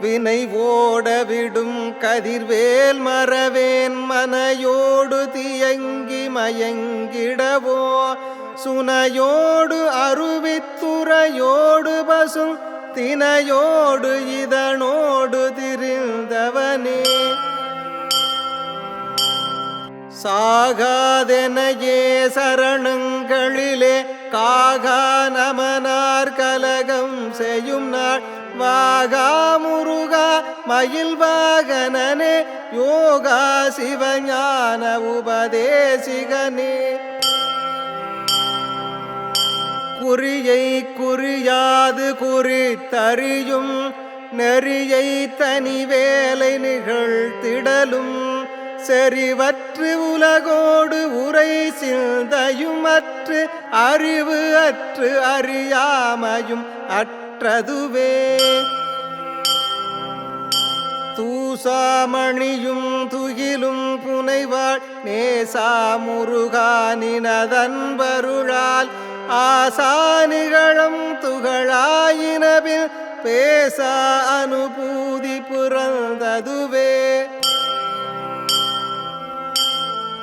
வினை ஓடவிடும் கதிர்வேல் மறவேன் மனையோடு தியங்கி மயங்கிடவோ. சுனையோடு அருவித்துறையோடு பசும் தினையோடு இதனோடு திரிந்தவனே. சாகாதெனையே சரணங்களிலே காகா நமனார் கலகம் செய்யும் நாள். வாகா முருகா மயில் வாகனனே யோகா சிவஞான உபதேசிகனே. குறியை குறியாது குறித்தறியும் நெறியை தனி வேலை நிகழ்த்திடலும். செறிவற்று உலகோ உரை சிந்தையுமற்று அறிவு அற்று அறியாமையும் அற்றதுவே. தூசாமணியும் துகிலும் புனைவாள் நேசா முருகானினதன்பருளால் ஆசானிகளும் துகளாயினவில் பேசா அனுபூதி புறந்ததுவே.